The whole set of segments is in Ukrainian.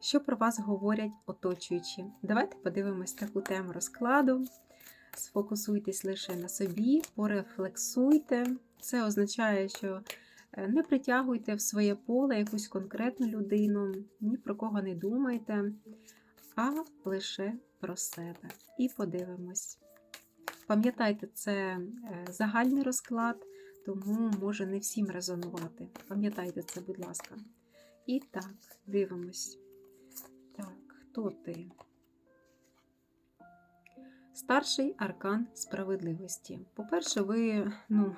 Що про вас говорять оточуючі? Давайте подивимось таку тему розкладу. Сфокусуйтесь лише на собі, порефлексуйте. Це означає, що е, не притягуйте в своє поле якусь конкретну людину, ні про кого не думайте, а лише про себе. І подивимось. Пам'ятайте, це е, загальний розклад, тому може не всім резонувати. Пам'ятайте це, будь ласка. І так, дивимось. Хто ти? Старший аркан справедливості. По-перше, ви, ну,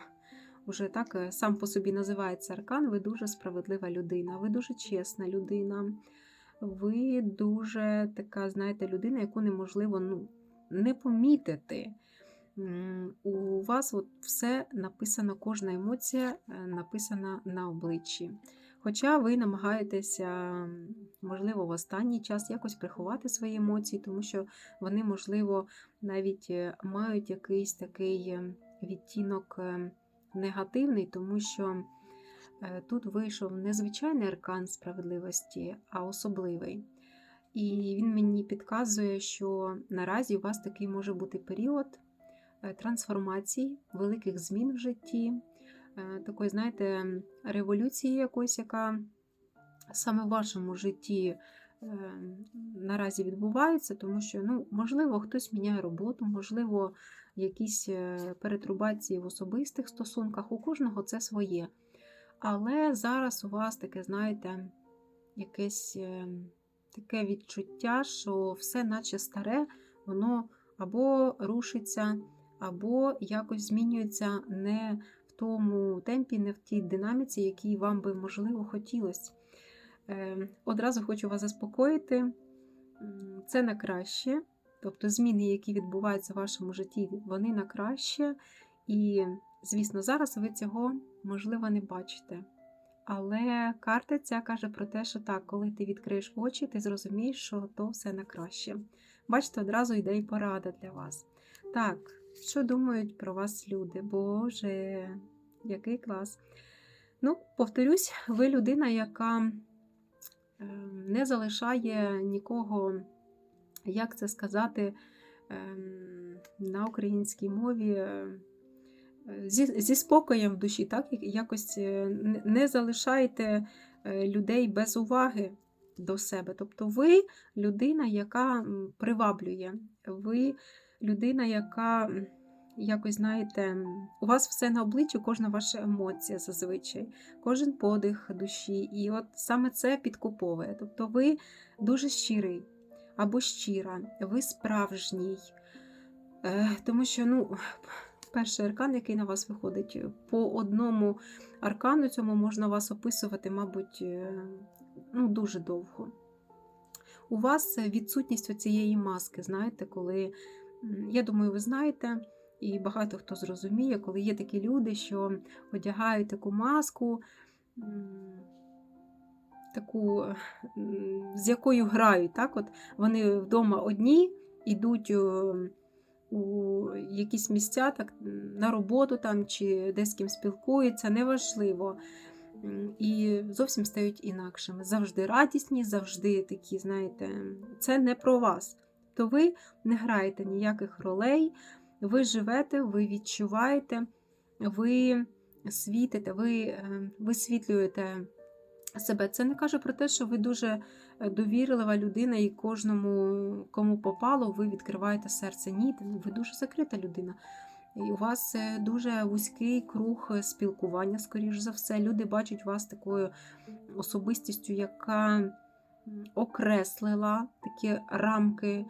вже так е, сам по собі називається аркан, ви дуже справедлива людина, ви дуже чесна людина, ви дуже така, знаєте, людина, яку неможливо ну, не помітити. У вас от все написано, кожна емоція е, написана на обличчі. Хоча ви намагаєтеся, можливо, в останній час якось приховати свої емоції, тому що вони, можливо, навіть е, мають якийсь такий е, відтінок е, негативний, тому що е, тут вийшов не звичайний аркан справедливості, а особливий. І він мені підказує, що наразі у вас такий може бути період е, трансформацій, великих змін в житті, такої, знаєте, революції якоїсь, яка саме в вашому житті е, наразі відбувається, тому що, ну, можливо, хтось міняє роботу, можливо, якісь е, перетрубації в особистих стосунках. У кожного це своє. Але зараз у вас таке, знаєте, якесь е, таке відчуття, що все, наче старе, воно або рушиться, або якось змінюється не тому темпі, не в тій динаміці, якій вам би, можливо, хотілося. Е, Одразу хочу вас заспокоїти. Це на краще. Тобто зміни, які відбуваються в вашому житті, вони на краще. І, звісно, зараз ви цього, можливо, не бачите. Але карта ця каже про те, що так, коли ти відкриєш очі, ти зрозумієш, що то все на краще. Бачите, одразу йде і порада для вас. Так, що думають про вас люди? Боже, який клас. Ну, повторюсь, ви людина, яка е, не залишає нікого, як це сказати, ем, на українській мові. е, Зі, зі спокоєм в душі, так? якось е, не- залишайте е, людей без уваги до себе. Тобто ви людина, яка приваблює, ви людина, яка якось, знаєте, у вас все на обличчі, кожна ваша емоція зазвичай, кожен подих душі. І от саме це підкуповує. Тобто ви дуже щирий або щира, ви справжній. Е, Тому що, ну, перший аркан, який на вас виходить, по одному аркану цьому можна вас описувати, мабуть, е, ну, дуже довго. У вас відсутність цієї маски, знаєте, коли, я думаю, ви знаєте, і багато хто зрозуміє, коли є такі люди, що одягають таку маску, таку, з якою грають. Так? От вони вдома одні йдуть у якісь місця, так, на роботу там, чи десь з ким спілкуються, неважливо. І зовсім стають інакшими. Завжди радісні, завжди такі, знаєте, це не про вас. То ви не граєте ніяких ролей, ви живете, ви відчуваєте, ви світите, ви е, висвітлюєте себе. Це не каже про те, що ви дуже е, довірлива людина, і кожному, кому попало, ви відкриваєте серце. Ні, ви дуже закрита людина. І у вас е, дуже вузький круг спілкування, скоріш за все. Люди бачать вас такою особистістю, яка окреслила такі рамки,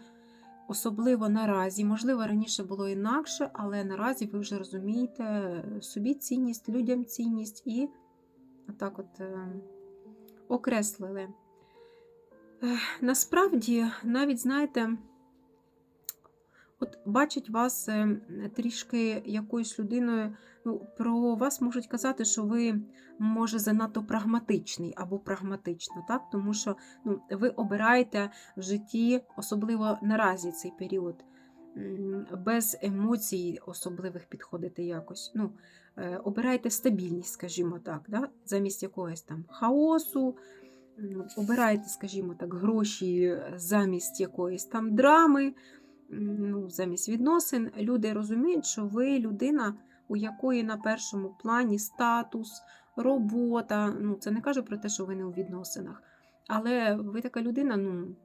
особливо наразі. Можливо, раніше було інакше, але наразі ви вже розумієте е, собі цінність, людям цінність і отак от е, окреслили. Насправді, навіть знаєте, от бачать вас е, трішки якоюсь людиною, ну, про вас можуть казати, що ви, може, занадто прагматичний або прагматична, так? тому що ну, ви обираєте в житті, особливо наразі цей період, без емоцій особливих підходити якось. Ну, е, обираєте стабільність, скажімо так, да? замість якогось там хаосу, м, обираєте, скажімо так, гроші замість якоїсь там драми, ну, замість відносин, люди розуміють, що ви людина, у якої на першому плані статус, робота. Ну, це не кажу про те, що ви не у відносинах. Але ви така людина, ну,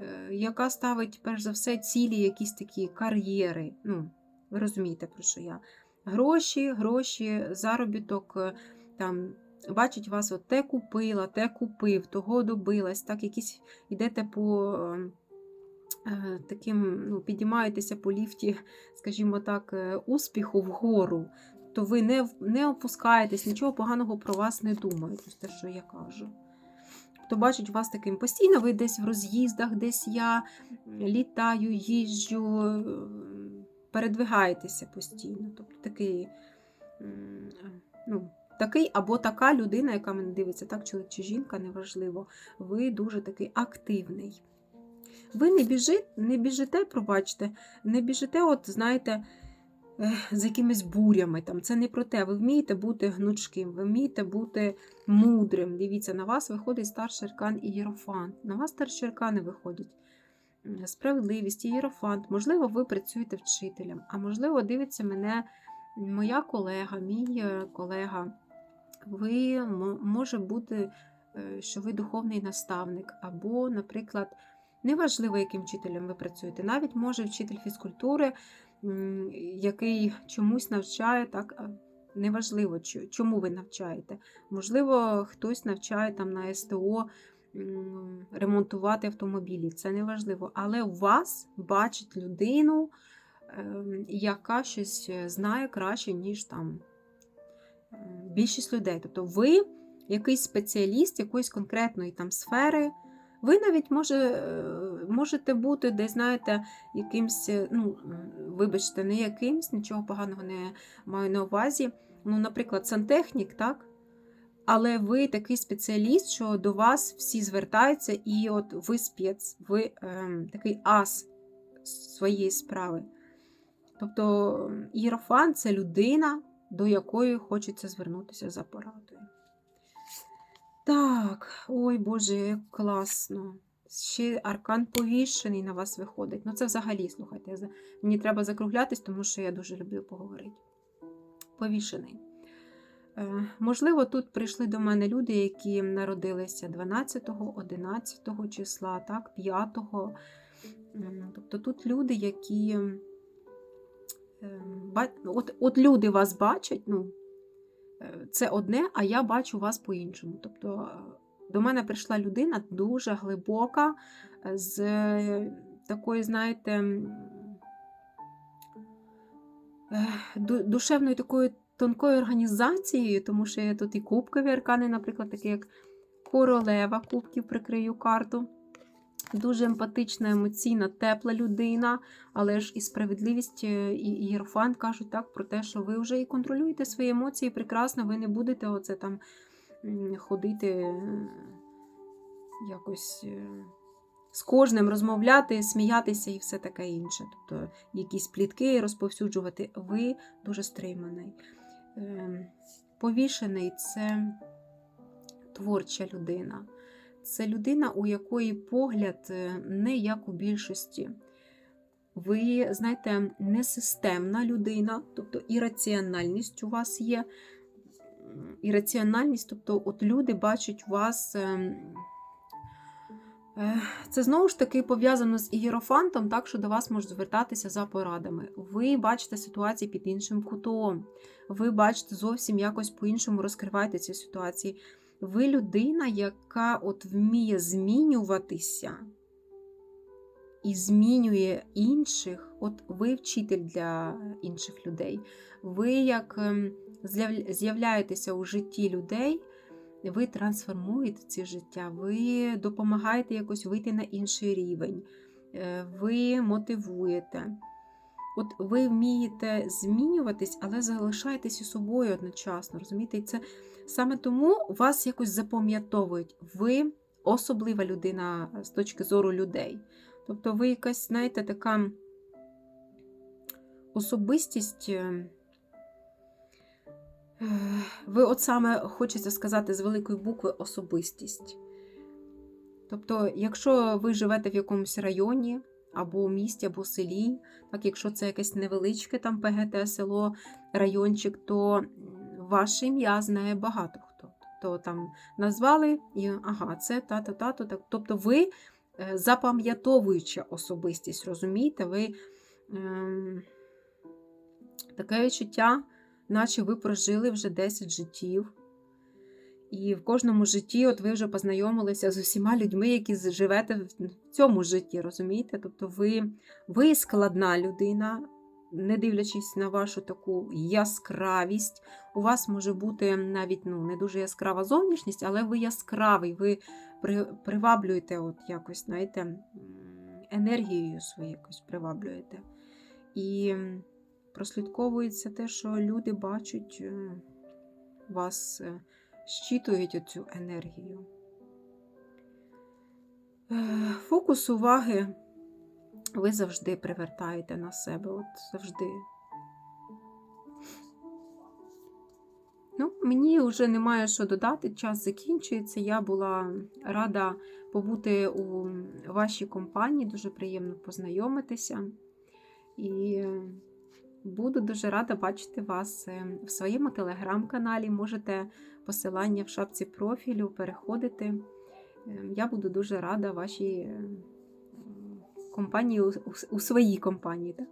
е, яка ставить, перш за все, цілі якісь такі кар'єри. Ну, ви розумієте, про що я. Гроші, гроші, заробіток, е, там, бачить вас, от те купила, те купив, того добилась, так, якісь йдете по е, таким, ну, підіймаєтеся по ліфті, скажімо так, е, успіху вгору, то ви не, не опускаєтесь, нічого поганого про вас не думають, те, що я кажу. Хто бачить вас таким постійно, ви десь в роз'їздах, десь я літаю, їжджу, е, передвигаєтеся постійно. Тобто такий, ну, такий або така людина, яка мене дивиться, так, чоловік чи жінка, неважливо, ви дуже такий активний. Ви не біжите, не біжите, пробачте, не біжите, от знаєте, з якимись бурями. Там. Це не про те. Ви вмієте бути гнучким, ви вмієте бути мудрим. Дивіться, на вас виходить старший аркан і єрофант. На вас старші аркани виходять. Справедливість, єрофант. Можливо, ви працюєте вчителем, а можливо, дивиться мене моя колега, мій е, колега. Ви може бути, е, що ви духовний наставник, або, наприклад, неважливо, яким вчителем ви працюєте. Навіть може вчитель фізкультури, який чомусь навчає, так, неважливо, чому ви навчаєте. Можливо, хтось навчає там на СТО ремонтувати автомобілі, це неважливо. Але у вас бачить людину, ем, яка щось знає краще, ніж там ем, більшість людей. Тобто ви якийсь спеціаліст якоїсь конкретної там сфери. Ви навіть може, е, можете бути десь, знаєте, якимсь, е, ну, вибачте, не якимсь, нічого поганого не маю на увазі. Ну, наприклад, сантехнік, так? Але ви такий спеціаліст, що до вас всі звертаються, і от ви спец, ви ем, такий ас своєї справи. Тобто м, це людина, до якої хочеться звернутися за порадою. Так, ой Боже, як класно. Ще аркан повішений на вас виходить. Ну, це взагалі, слухайте, мені треба закруглятись, тому що я дуже люблю поговорити. Повішений. Е, Можливо, тут прийшли до мене люди, які народилися 12, 11 числа, так, 5. М, Тобто тут люди, які. е, ба- От, от люди вас бачать, ну, це одне, а я бачу вас по-іншому. Тобто е, до мене прийшла людина дуже глибока, е, з е, такою, знаєте, е, душевною такою тонкою організацією, тому що є тут і кубкові аркани, наприклад, такі як королева кубків, прикрию карту. Дуже емпатична, емоційна, тепла людина, але ж і справедливість е, і Єрофант кажуть так про те, що ви вже і контролюєте свої емоції прекрасно, ви не будете оце там ходити е, якось е, з кожним розмовляти, сміятися і все таке інше. Тобто якісь плітки розповсюджувати. Ви дуже стриманий. Ем, Повішений це творча людина. Це людина, у якої погляд е, не як у більшості. Ви, знаєте, не системна людина, тобто ірраціональність у вас є. Ірраціональність, тобто от люди бачать вас. ем, е, Це знову ж таки пов'язано з ієрофантом, так що до вас можуть звертатися за порадами. Ви бачите ситуації під іншим кутом. Ви бачите зовсім якось по-іншому розкриваєте ці ситуації. Ви людина, яка от вміє змінюватися і змінює інших. От ви вчитель для інших людей. Ви як ем, з'являєтеся у житті людей, ви трансформуєте це життя, ви допомагаєте якось вийти на інший рівень, е, ви мотивуєте. От ви вмієте змінюватись, але залишаєтесь і собою одночасно. Розумієте? І це саме тому вас якось запам'ятовують. Ви особлива людина з точки зору людей. Тобто ви якась, знаєте, така особистість. е, Ви от саме хочеться сказати з великої букви особистість. Тобто, якщо ви живете в якомусь районі, або місті, або селі, так, якщо це якесь невеличке там ПГТ, село, райончик, то ваше ім'я знає багато хто. Тобто там назвали і ага, це тато, тато. Так. Тобто ви е, запам'ятовуюча особистість, розумієте? Ви ем, таке відчуття, наче ви прожили вже 10 життів. І в кожному житті, от ви вже познайомилися з усіма людьми, які живете цьому житті, розумієте? Тобто ви, ви складна людина, не дивлячись на вашу таку яскравість. У вас може бути навіть ну, не дуже яскрава зовнішність, але ви яскравий, ви приваблюєте, от якось, знаєте, енергією свою якось приваблюєте. І прослідковується те, що люди бачать е, вас. е, щитують оцю енергію. Е, Фокус уваги ви завжди привертаєте на себе, от завжди. Ну, мені вже немає що додати, час закінчується. Я була рада побути у вашій компанії, дуже приємно познайомитися. І буду дуже рада бачити вас е, в своєму телеграм-каналі. Можете посилання в шапці профілю переходити. Е, Я буду дуже рада вашій е, компанії, у своїй компанії. Так?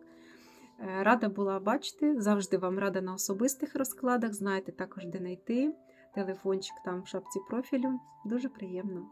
Е, Рада була бачити, завжди вам рада на особистих розкладах. Знаєте також, де знайти. Телефончик там в шапці профілю. Дуже приємно.